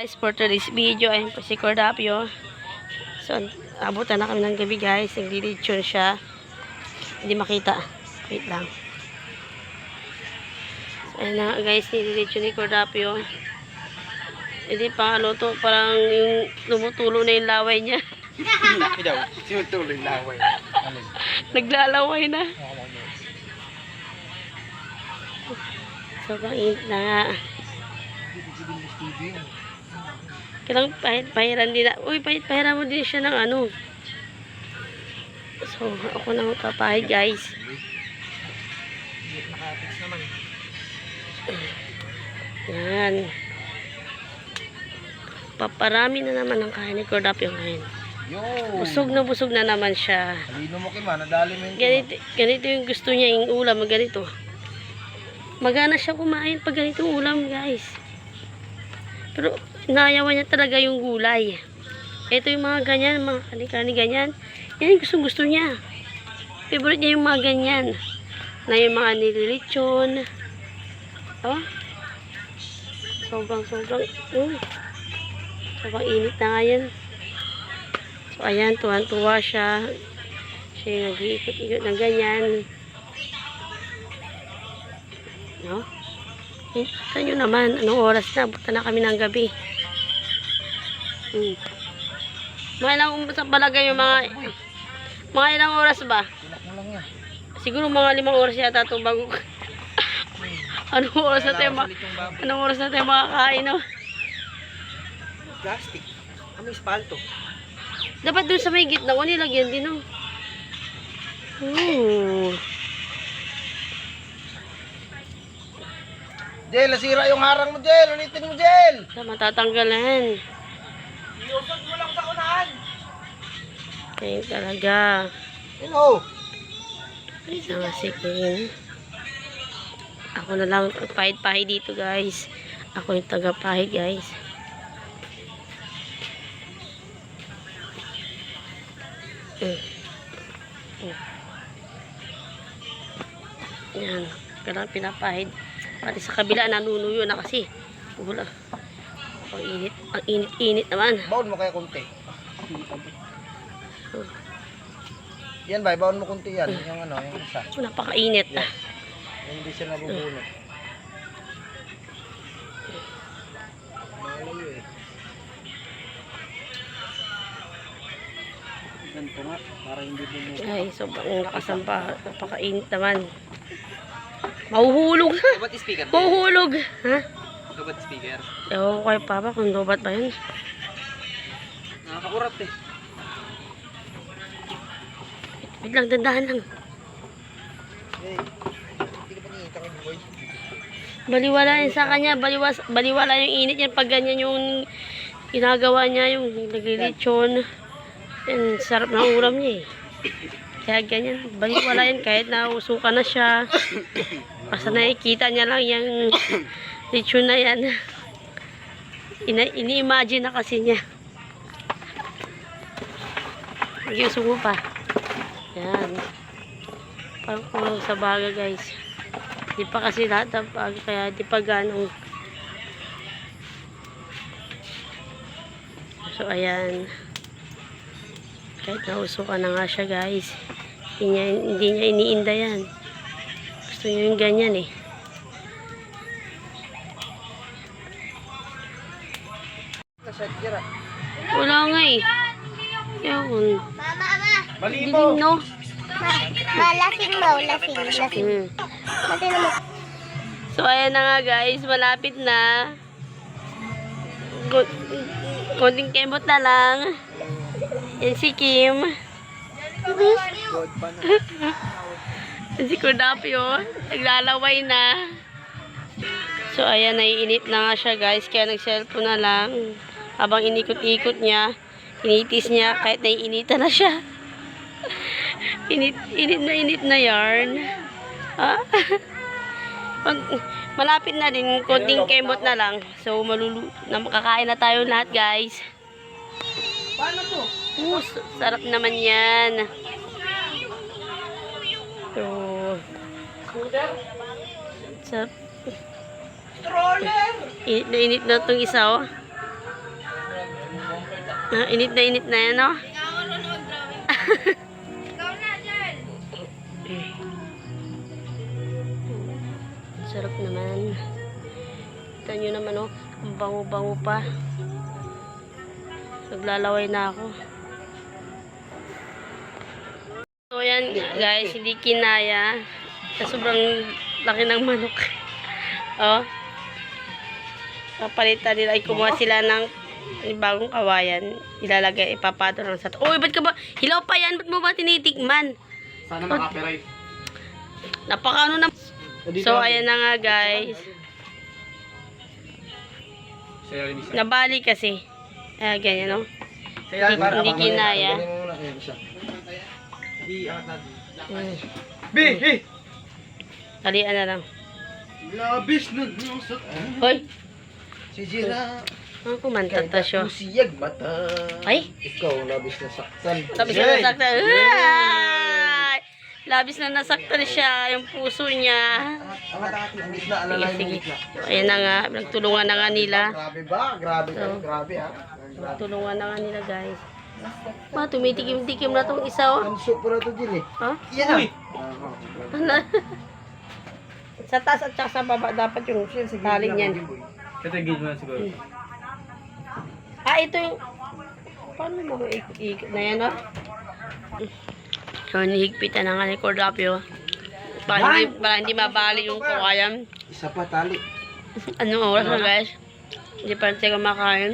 Guys, for today's video, ayun po si Cordapio. So, abutan na kami ng gabi guys. Naglilitsyon siya. Hindi makita. Wait lang. So, ayun na guys, nililitsyon ni Cordapio. Hindi pa ano to, parang yung tumutulo na yung laway niya. Hindi daw. Sinutuloy laway. Naglalaway na. Sobrang init na nga. Kailangan pahiran din na. Uy, pahiran mo din siya ng ano. So, ako na magpapahid, guys. Yan. Paparami na naman ang kain ni Cordapio ngayon. Yo! Busog na busog na naman siya. Halino mo kima, nadali mo yung Ganito, ganito yung gusto niya, yung ulam, ganito. Magana siya kumain pag ganito ulam, guys. Pero, naayawan niya talaga yung gulay. Ito yung mga ganyan, mga kani-kani ganyan. Yan yung gustong gusto niya. Favorite niya yung mga ganyan. Na yung mga nililitsyon. Oh. Sobrang, sobrang, uy. Sobrang init na nga yan. So, ayan, tuwan-tuwa siya. Siya yung nag-iikot-ikot ng ganyan. No? Eh, kita nyo naman, anong oras na? Buta na kami ng gabi. Hmm. Mga ilang sa palagay yung mga mga ilang oras ba? Siguro mga limang oras yata ito bago anong oras na tayo ma- anong oras na tayo makakain no? Plastic. Ano espalto? Dapat dun sa may gitna ko nilagyan din no? Ooh. Jel, nasira yung harang mo, Jel. Ulitin mo, Jel. Sa matatanggalan. Iusog mo lang sa unahan. Ayun talaga. Hello. Ayun na nga si Kim. Ako na lang pahid-pahid dito guys. Ako yung taga-pahid guys. Mm. Mm. Yan. Kailangan pinapahid. Pati sa kabila nanunuyo na kasi. Wala. Ang init. Ang init-init naman. Baon mo kaya kunti. Yan ba, baon mo kunti yan. Yung ano, yung isa. Napakainit. Yan. Yung hindi siya nabubunot. Malayo eh. Ganito nga, para hindi bumulot. Ay, sobrang nakasampa. Napakainit naman. Mahuhulog ha. Ba't speaker? Mahuhulog. Ha? Ba't speaker? Ewan ko kay Papa kung lobat ba yun. Nakakaurap eh. Wait lang, dandahan lang. Hey, hindi ka pa niyita kay boy. Baliwala yun sa kanya. Baliwas, baliwala yung init yan pag ganyan yung ginagawa niya, yung naglilitsyon. Yan, sarap ng ulam niya eh. Kaya ganyan, baliwala yan kahit nausukan na siya. Basta nakikita niya lang yung litsyon na yan. Ini-imagine na kasi niya. Mag-iusog mo pa. Yan. Parang kulang sa baga guys. Di pa kasi lahat ng baga kaya di pa ganong. So ayan. Kahit nausukan na nga siya guys. Hindi niya, hindi niya iniinda yan. Gusto niya yung ganyan eh. Wala nga eh. Yun. Mama, ama. Dilim no? Ma, ma, lasing mo, lasing, lasing. Hmm. So, ayan na nga guys. Malapit na. Konting kemot na lang. Yan si Kim. Si Kordapio. Naglalaway na. So, ayan. Naiinip na nga siya guys. Kaya nag-cellphone na lang. Habang inikot-ikot niya. Initis niya kahit naiinita na siya. init, init na init na yarn. Ah. Malapit na din, konting kemot na lang. So, malulu na makakain na tayo lahat, guys. Uh, sarap naman yan. So, sarap. Stroller! Init na init na itong isa, oh. Ah, init na init na yan, no? Sarap naman. Kita nyo naman, oh. Ang bango-bango pa. Naglalaway na ako. Yan, guys. Hindi kinaya. Sa sobrang laki ng manok. oh. Papalitan nila. Ay, kumuha sila ng bagong kawayan. Ilalagay, ipapato lang sa... Uy, ba't ka ba? Hilaw pa yan. Ba't mo ba tinitikman? Sana makapiright. Napaka ano na... So, ayan na nga, guys. Nabali kasi. Ah, ganyan, no? Kaya, para Hindi abang- kinaya. Mm. Bi! Bi! Talian na lang. Labis na nusot. Hoy, Si Jira. ang kumanta ta siya. Siyag mata. Ay, Ikaw, labis na saktan. labis na nasaktan. Ay! Labis na nasaktan siya, yung puso niya. Yung gitna. Ayan na nga, nagtulungan na nga nila. Grabe ba? Grabe. Grabe ha. Nagtulungan na nga nila, guys. Ma, tumitikim-tikim na tong isa, oh. Ang soup pala ito, Jill eh. Ha? Yan. Ano? sa taas at saka sa baba dapat yung tali niyan. Katigil mo na siguro. Ah, ito yung... Paano mo ikot na yan, oh? So, nihigpitan na nga ni Cordapio. Para hindi, para hindi mabali yung kukayan. Isa pa tali. Anong oras na, guys? Hindi pa rin tayo kumakain.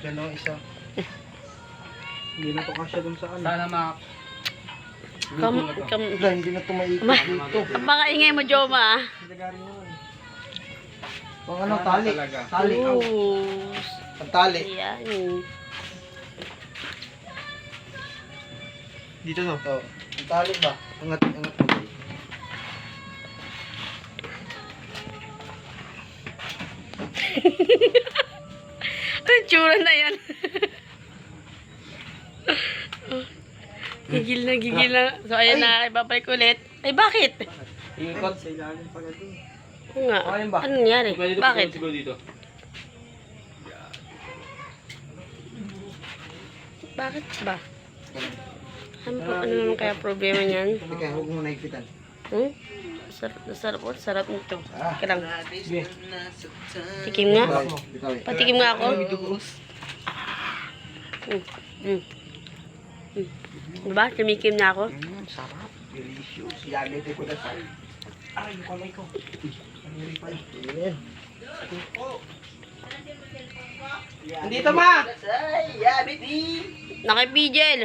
Yan o, isa. Hindi na to kasya dun sa ano. Sana ma... Kam, kam, Wala, hindi na to maikot Ma- dito. ang baka ingay mo, Joma, ah. Pang ano, tali. Talaga. Tali. ang- Ooh. Ang tali. Ayan. Dito to. Oh, ang tali ba? Angat, angat mo. Ang tsura na yan. gigil na, gigil na. So, ayan na, ibabalik ulit. Ay, bakit? Ikot. Sa ilalim pala dun. Oo nga. Ano nangyari? Bakit? siguro dito. Bakit ba? Ano, po, ano naman kaya problema niyan? Teka, huwag mo naigpitan. Hmm? Sarap na sarap. Oh, sarap nito. Ah. Teka lang. Tikim nga. Patikim nga ako. Mm. Mm. Mm. Diba? Tumikim na ako. Mm, sarap. Delicious. Yummy ko na sa. Ay, yung kamay ko. Ano pa yun? Andito ma! Nakipijel.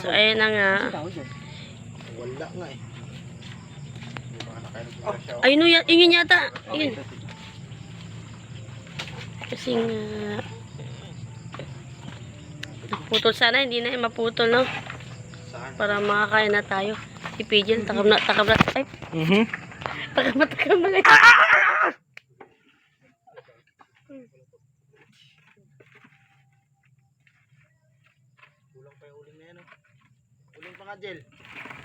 So, ayun na nga. Wala nga eh. Ayun, yun, yun, yun yata. Yun. Kasi nga... Naputol sana, hindi na yung maputol, no? Para makakain na tayo. Si Pijel, takam na, takam na. Ay, Mhm. takam na, takam na. Kulang pa yung uling na yan oh. Uling pa Jel.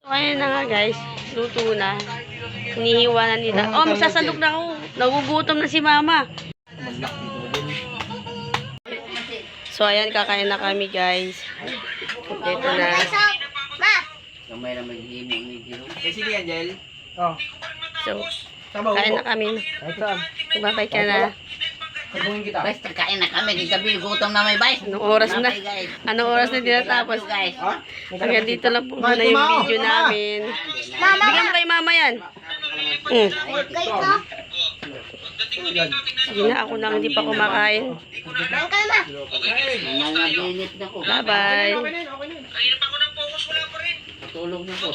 So, ayun na nga guys. Luto na. Hinihiwa na nila. Oh, magsasalok na ako. Nagugutom na si mama. So, ayan, kakain na kami guys. Kompleto na. Ma! Eh, sige yan, Jel. Oh. So, kain na kami. Magbabay ka na. Sabungin kita. Guys, kain na kami. Di gabi, gutom na may guys. Anong oras na? Anong oras na. Ha? Hanggang dito lang po muna yung video namin. Mama! Bigyan mo kay mama yan. Mm. Sige na, ako na hindi pa kumakain. Na. Na. Bye-bye. Tulog na ko.